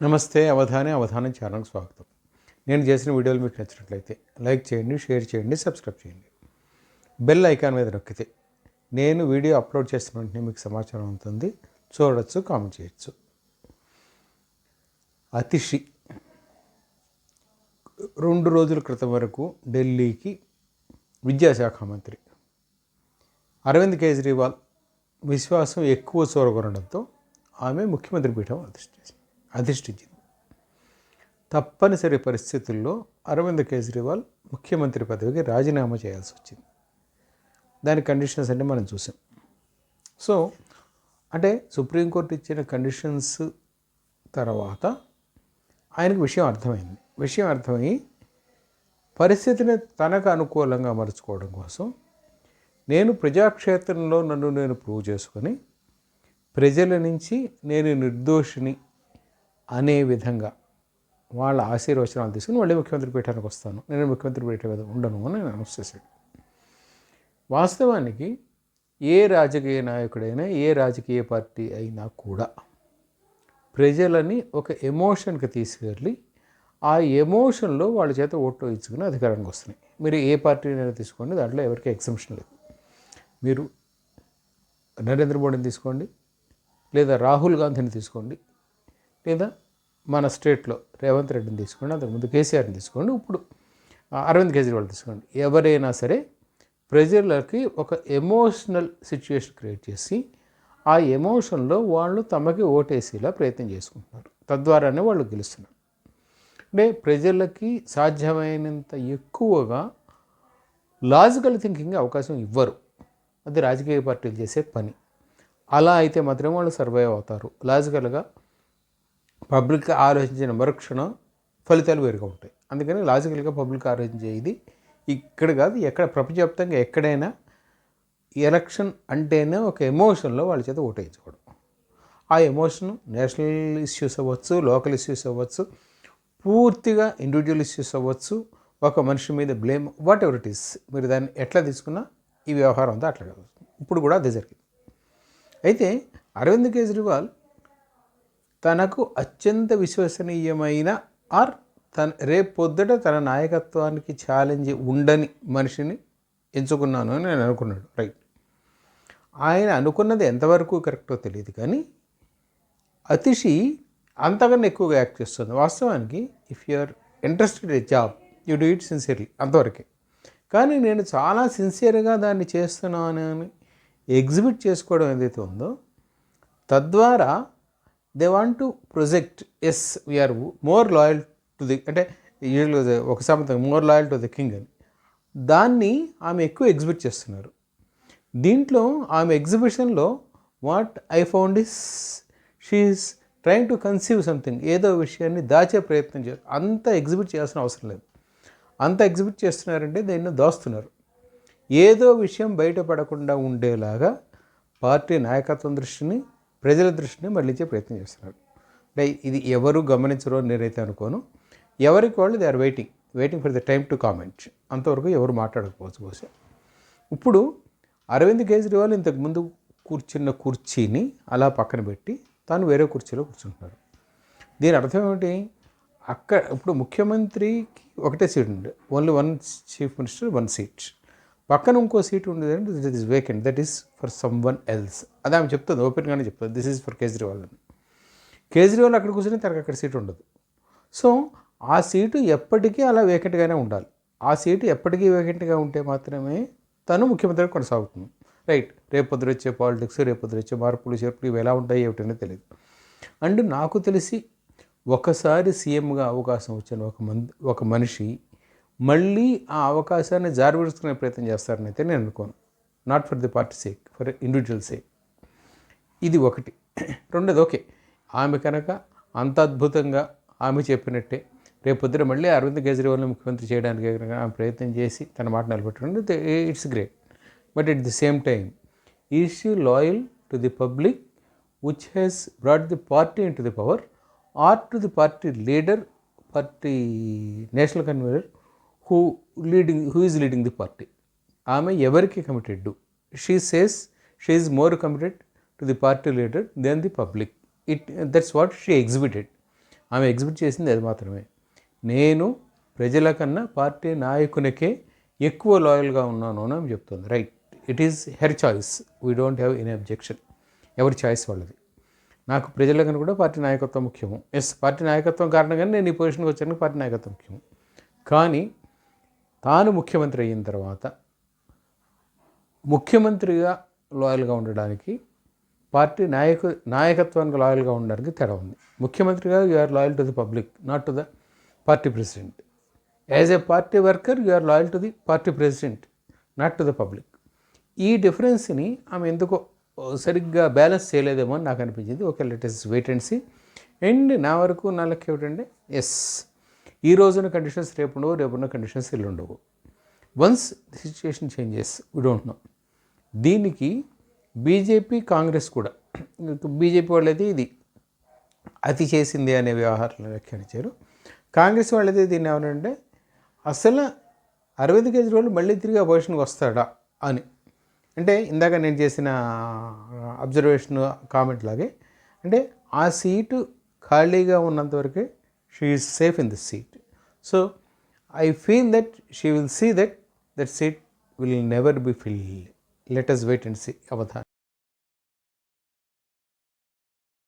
నమస్తే అవధానే అవధానం ఛానల్కి స్వాగతం. నేను చేసిన వీడియోలు మీకు నచ్చినట్లయితే లైక్ చేయండి షేర్ చేయండి సబ్స్క్రైబ్ చేయండి. బెల్ ఐకాన్ మీద నొక్కితే నేను వీడియో అప్లోడ్ చేసిన వెంటనే మీకు సమాచారం ఉంటుంది. చూడవచ్చు కామెంట్ చేయొచ్చు. అతిషి రెండు రోజుల క్రితం వరకు ఢిల్లీకి విద్యాశాఖ మంత్రి అరవింద్ కేజ్రీవాల్ విశ్వాసం ఎక్కువ చూరగొనడంతో ఆమె ముఖ్యమంత్రి పీఠం అధిష్ఠించింది. అధిష్ఠించింది. తప్పనిసరి పరిస్థితుల్లో అరవింద్ కేజ్రీవాల్ ముఖ్యమంత్రి పదవికి రాజీనామా చేయాల్సి వచ్చింది. దాని కండిషన్స్ అంటే మనం చూసాం. సో అంటే సుప్రీంకోర్టు ఇచ్చిన కండిషన్స్ తర్వాత ఆయనకు విషయం అర్థమైంది. విషయం అర్థమై పరిస్థితిని తనకు అనుకూలంగా మలుచుకోవడం కోసం నేను ప్రజాక్షేత్రంలో నన్ను నేను ప్రూవ్ చేసుకొని ప్రజల నుంచి నేను నిర్దోషిని అనే విధంగా వాళ్ళ ఆశీర్వచనాలు తీసుకుని మళ్ళీ ముఖ్యమంత్రి పీఠానికి వస్తాను. నేను ముఖ్యమంత్రి పీఠ మీద ఉండను అని నేను అనౌన్స్ చేశాడు. వాస్తవానికి ఏ రాజకీయ నాయకుడైనా ఏ రాజకీయ పార్టీ అయినా కూడా ప్రజలని ఒక ఎమోషన్కి తీసుకెళ్ళి ఆ ఎమోషన్లో వాళ్ళ చేత ఓట్లు ఇచ్చుకుని అధికారానికి వస్తున్నాయి. మీరు ఏ పార్టీనైనా తీసుకోండి దాంట్లో ఎవరికి ఎగ్జంప్షన్ లేదు. మీరు నరేంద్ర మోడీని తీసుకోండి లేదా రాహుల్ గాంధీని తీసుకోండి లేదా మన స్టేట్లో రేవంత్ రెడ్డిని తీసుకోండి అంతకుముందు కేసీఆర్ని తీసుకోండి ఇప్పుడు అరవింద్ కేజ్రీవాల్ తీసుకోండి. ఎవరైనా సరే ప్రజలకి ఒక ఎమోషనల్ సిచ్యుయేషన్ క్రియేట్ చేసి ఆ ఎమోషన్లో వాళ్ళు తమకి ఓటేసేలా ప్రయత్నం చేసుకుంటున్నారు. తద్వారానే వాళ్ళు గెలుస్తున్నారు. అంటే ప్రజలకి సాధ్యమైనంత ఎక్కువగా లాజికల్ థింకింగ్ అవకాశం ఇవ్వరు. అది రాజకీయ పార్టీలు చేసే పని. అలా అయితే మాత్రం వాళ్ళు సర్వైవ్ అవుతారు. లాజికల్గా పబ్లిక్ ఆలోచించిన మరుక్షణం ఫలితాలు వేరుగా ఉంటాయి. అందుకని లాజికల్గా పబ్లిక్ ఆలోచించే ఇది ఇక్కడ కాదు ఎక్కడ ప్రపంచవ్యాప్తంగా ఎక్కడైనా ఎలక్షన్ అంటేనే ఒక ఎమోషన్లో వాళ్ళ చేత ఓటేయించుకోవడం. ఆ ఎమోషన్ నేషనల్ ఇష్యూస్ అవ్వచ్చు లోకల్ ఇష్యూస్ అవ్వచ్చు పూర్తిగా ఇండివిజువల్ ఇష్యూస్ అవ్వచ్చు ఒక మనిషి మీద blame whatever it is మీరు దాన్ని ఎట్లా తీసుకున్నా ఈ వ్యవహారం అంతా అట్లా ఇప్పుడు కూడా అదే జరిగింది. అయితే అరవింద్ కేజ్రీవాల్ తనకు అత్యంత విశ్వసనీయమైన ఆర్ తన రేపు పొద్దుట తన నాయకత్వానికి ఛాలెంజ్ ఉండని మనిషిని ఎంచుకున్నాను అని నేను అనుకున్నాడు. రైట్ ఆయన అనుకున్నది ఎంతవరకు కరెక్టో తెలియదు కానీ అతిషి అంతకన్నా ఎక్కువగా యాక్ట్ చేస్తుంది. వాస్తవానికి if you are interested a job you do it sincerely అంతవరకే. కానీ నేను చాలా సిన్సియర్గా దాన్ని చేస్తున్నాను అని ఎగ్జిబిట్ చేసుకోవడం ఏదైతే ఉందో తద్వారా they want to project as we are more loyal to the అంటే ఒక సామెత more loyal to the king అని. దాన్ని ఆమె ఎక్కువ ఎగ్జిబిట్ చేస్తున్నారు. దీంట్లో ఆమె ఎగ్జిబిషన్లో what I found is she is trying to conceive something ఏదో విషయాన్ని దాచే ప్రయత్నం చే అంత ఎగ్జిబిట్ చేయాల్సిన అవసరం లేదు. అంత ఎగ్జిబిట్ చేస్తున్నారంటే దాన్ని దోస్తున్నారు. ఏదో విషయం బయటపడకుండా ఉండేలాగా పార్టీ నాయకత్వం దృష్టిని ప్రజల దృష్టిని మళ్ళించే ప్రయత్నం చేస్తున్నారు. అంటే ఇది ఎవరు గమనించరు అని నేనైతే అనుకోను. ఎవరికి వాళ్ళు they are waiting waiting for the time to comment. అంతవరకు ఎవరు మాట్లాడకపోవచ్చు బహుశా. ఇప్పుడు అరవింద్ కేజ్రీవాల్ ఇంతకుముందు కూర్చున్న కుర్చీని అలా పక్కన పెట్టి తాను వేరే కుర్చీలో కూర్చుంటున్నారు. దీని అర్థం ఏమిటి? అక్కడ ఇప్పుడు ముఖ్యమంత్రికి ఒకటే సీట్ ఉంది. Only one chief minister one seat. పక్కన ఇంకో సీట్ ఉండేదంటే that is vacant that is for someone else అది ఆమె చెప్తుంది ఓపెన్గానే చెప్తుంది దిస్ ఈజ్ ఫర్ కేజ్రీవాల్ అని. కేజ్రీవాల్ అక్కడ కూర్చొని తనకు అక్కడ సీట్ ఉండదు. సో ఆ సీటు ఎప్పటికీ అలా వేకెంట్గానే ఉండాలి. ఆ సీటు ఎప్పటికీ వేకెంట్గా ఉంటే మాత్రమే తను ముఖ్యమంత్రి కొనసాగుతుంది. రైట్ రేపు వచ్చే పాలిటిక్స్ రేపు వచ్చే మార్పులు చేర్పులు ఇవి ఎలా ఉంటాయి ఏమిటనే తెలియదు అండ్ నాకు తెలిసి ఒకసారి సీఎంగా అవకాశం వచ్చిన ఒక మంది ఒక మనిషి మళ్ళీ ఆ అవకాశాన్ని జారవిడుచుకునే ప్రయత్నం చేస్తారని అయితే నేను అనుకోను. Not for the party sake for individual sake ఇది ఒకటి. రెండోది ఓకే. ఆమె కనుక అంత అద్భుతంగా ఆమె చెప్పినట్టే రేపు పొద్దున మళ్ళీ అరవింద్ కేజ్రీవాల్ని ముఖ్యమంత్రి చేయడానికి కనుక ఆమె ప్రయత్నం చేసి తన మాట నిలబెట్టడం it's great but at the same time is she loyal to the public which has brought the party into the power or to the party leader party national convener who leading who is leading the party ఆమె ఎవరికి committed she says she is more committed to the party leader then the public it that's what she exhibited ఆమె exhibit చేసింది అది మాత్రమే. నేను ప్రజల కన్నా party నాయకునికే ఎక్కువ లాయల్గా ఉన్నాను అని ఆమె చెప్తుంది. Right it is her choice we don't have any objection ఎవరి చాయిస్ వాళ్ళది? నాకు ప్రజల కన్నా కూడా పార్టీ నాయకత్వం ముఖ్యము. ఎస్ పార్టీ నాయకత్వం కారణంగానే నేను ఈ పొజిషన్కి వచ్చాను పార్టీ నాయకత్వం ముఖ్యము. కానీ తాను ముఖ్యమంత్రి అయిన తర్వాత ముఖ్యమంత్రిగా లాయల్గా ఉండడానికి పార్టీ నాయకు నాయకత్వానికి లాయల్గా ఉండడానికి తేడా ఉంది. ముఖ్యమంత్రిగా you are loyal to the public not to the party president as a party worker you are loyal to the party president not to the public ఈ డిఫరెన్స్ని ఆమె ఎందుకో సరిగ్గా బ్యాలెన్స్ చేయలేదేమో అని నాకు అనిపించింది. Okay let's wait and see and నా వరకు నా లెక్క ఏమిటంటే ఎస్ ఈ రోజున కండిషన్స్ రేపు ఉండవు రేపున్న conditions ఎల్లుండవు. Once the situation changes we don't know దీనికి బీజేపీ కాంగ్రెస్ కూడా బీజేపీ వాళ్ళైతే ఇది అతి చేసింది అనే వ్యవహారాలు వ్యాఖ్యానించారు కాంగ్రెస్ వాళ్ళైతే దీన్ని ఏమనంటే అసలు అరవింద్ కేజ్రీవాల్ మళ్ళీ తిరిగి ఆ వస్తాడా అని. అంటే ఇందాక నేను చేసిన అబ్జర్వేషన్ కామెంట్ లాగే అంటే ఆ సీటు ఖాళీగా ఉన్నంతవరకే she is safe in the seat. So, I feel that she will see that that seat will never be filled. Let us wait and see. Avatar.